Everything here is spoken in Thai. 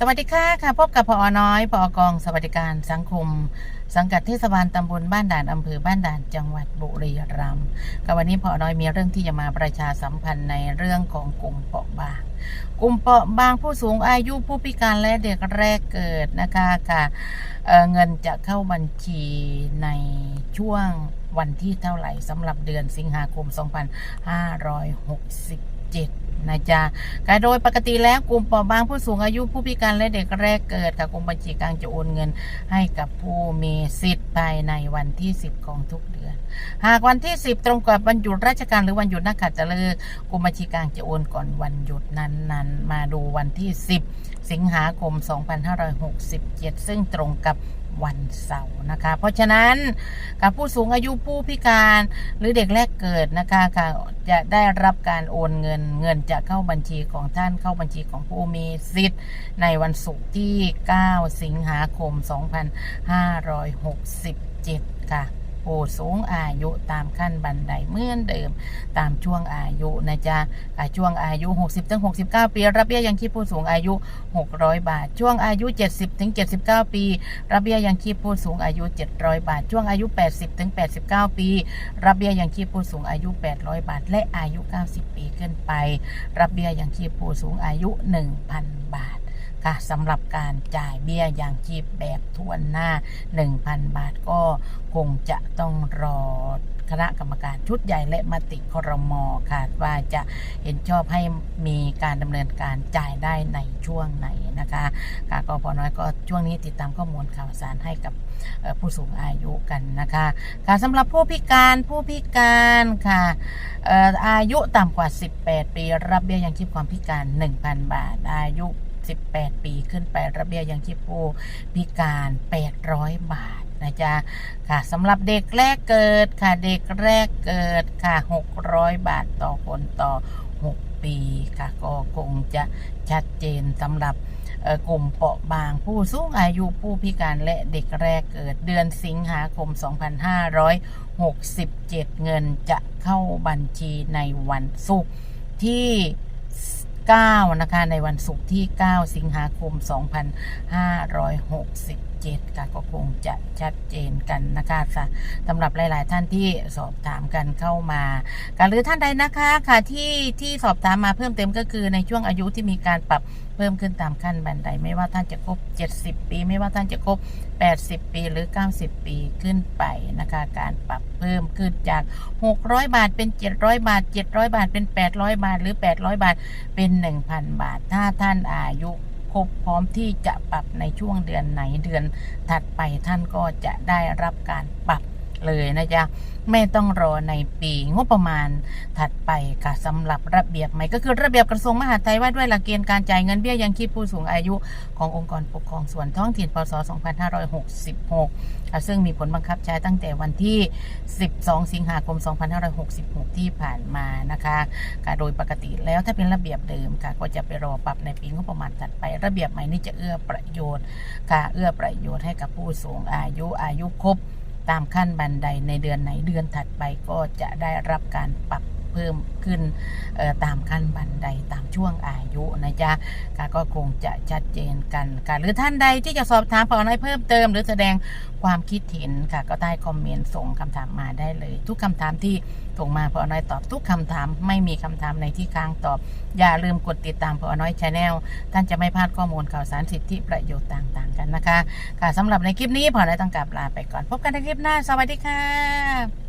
สวัสดีค่ะค่ะพบกับพอน้อยพอกองสวัสดิการสังคม สังกัดเทศบาลตำบลบ้านด่านอำเภอบ้านด่านจังหวัดบุรีรัมย์กับวันนี้พอน้อยมีเรื่องที่จะมาประชาสัมพันธ์ในเรื่องของกลุ่มเปราะบางกลุ่มเปราะบางผู้สูงอายุผู้พิการและเด็กแรกเกิดนะคะค่ะเเงินจะเข้าบัญชีในช่วงวันที่เท่าไหร่สำหรับเดือนสิงหาคม 7นะจ๊ะค่ะโดยปกติแล้วกลุ่มเปราะบางผู้สูงอายุผู้พิการและเด็กแรกเกิดค่ะกรมบัญชีกลางจะโอนเงิน ให้กับผู้มีสิทธิ์ภายในวันที่ 10 ของทุกเดือน หากวันที่ 10 ตรงกับวันหยุดราชการหรือวันหยุดนักขัตฤกษ์กรมบัญชีกลางจะโอนก่อนวันหยุดนั้นๆ มาดูวันที่ 10 สิงหาคม 2567 ซึ่งตรงกับ วันเสาร์นะคะ เพราะฉะนั้นกับผู้สูงอายุผู้พิการหรือเด็กแรกเกิดนะคะค่ะจะได้รับการโอนเงินเงินจะเข้าบัญชีของท่านเข้าบัญชีของผู้มีสิทธิ์ ในวันศุกร์ที่ 9 สิงหาคม 2567 ค่ะ ผู้สูงอายุตามขั้นบันไดเหมือนเดิม ตามช่วงอายุนะจ๊ะค่ะช่วงอายุ 60ถึง69 ปีรับเบี้ยยังชีพผู้สูงอายุ 600 บาท ช่วงอายุ 70ถึง79 ปี รับเบี้ยยังชีพผู้สูงอายุ 700 บาท ช่วงอายุ 80ถึง89 ปี รับเบี้ยยังชีพผู้สูงอายุ 800 บาท และอายุ 90 ปีขึ้นไป รับเบี้ยยังชีพผู้สูงอายุ 1,000 บาท ค่ะสำหรับการจ่ายเบี้ยยังชีพแบบทวนหน้า 1,000 บาทก็คงจะต้องรอคณะกรรมการชุดใหญ่และมติครมค่ะว่าจะเห็นชอบให้มีการดำเนินการจ่ายได้ในช่วงไหนนะคะค่ะก็พน้อยก็ช่วงนี้ติดตามข้อมูลข่าวสารให้กับผู้สูงอายุกันนะคะค่ะสำหรับผู้พิการผู้พิการค่ะเอ่ออายุต่ำกว่า 18 ปี รับเบี้ยยังชีพความพิการ 1,000 บาทอายุ 18 ปีขึ้นไประเบียยังชีพผู้พิการ 800 บาทนะจ๊ะค่ะสำหรับเด็กแรกเกิดค่ะเด็กแรกเกิดค่ะ 600 บาทต่อคนต่อ 6 ปีค่ะก็คงจะชัดเจนสำหรับกลุ่มเปราะบางผู้สูงอายุผู้พิการและเด็กแรกเกิดเดือนสิงหาคม 2567 เงินจะเข้าบัญชีในวันศุกร์ที่ 9 นะคะ ในวันศุกร์ที่ 9 สิงหาคม 2560 2567ค่ะก็คงจะชัดเจนกันนะคะสำหรับหลาย ๆ ท่านที่สอบถามกันเข้ามาค่ะหรือท่านใดนะคะค่ะที่ที่สอบถามมาเพิ่มเติมก็คือในช่วงอายุที่มีการปรับเพิ่มขึ้นตามขั้นบันไดไม่ว่าท่านจะครบ 70 ปี ไม่ว่าท่านจะครบ 80 ปีหรือ 90 ปีขึ้นไปนะคะการปรับเพิ่มขึ้นจาก 600 บาทเป็น 700 บาท 700 บาทเป็น 800 บาทหรือ 800 บาทเป็น 1,000 บาท ถ้าท่านอายุ ครบพร้อมที่จะปรับในช่วงเดือนไหนเดือนถัดไปท่านก็จะได้รับการปรับ เลยนะจ๊ะไม่ต้องรอในปีงบประมาณถัดไปค่ะสำหรับระเบียบใหม่ก็คือระเบียบกระทรวงมหาดไทยว่าด้วยหลักเกณฑ์การจ่ายเงินเบี้ยยังชีพผู้สูงอายุขององค์กรปกครองส่วนท้องถิ่นพศ 2566ค่ะซึ่งมีผลบังคับใช้ตั้งแต่วันที่ 12 สิงหาคม 2566 ที่ผ่านมานะคะค่ะโดยปกติแล้วถ้าเป็นระเบียบเดิมค่ะก็จะไปรอปรับในปีงบประมาณถัดไป ระเบียบใหม่นี้จะเอื้อประโยชน์ ค่ะ เอื้อประโยชน์ให้กับผู้สูงอายุอายุครบ ตามขั้นบันไดในเดือนไหนเดือนถัดไปก็จะได้รับการปรับ เพิ่มขึ้นตามขั้นบันไดตามช่วงอายุนะจ๊ะก็คงจะชัดเจนกันค่ะหรือท่านใดที่จะสอบถามพอน้อยเพิ่มเติม หรือแสดงความคิดเห็นค่ะก็ใต้คอมเมนต์ส่งคำถามมาได้เลย ทุกคำถามที่ส่งมาพอน้อยตอบทุกคำถามไม่มีคำถามในที่ค้างตอบ อย่าลืมกดติดตามพอน้อยชาแนลท่านจะไม่พลาดข้อมูลข่าวสารสิทธิประโยชน์ต่างๆ กันนะคะค่ะสำหรับในคลิปนี้พอได้ต้องกลับลาไปก่อน พบกันในคลิปหน้า สวัสดีค่ะ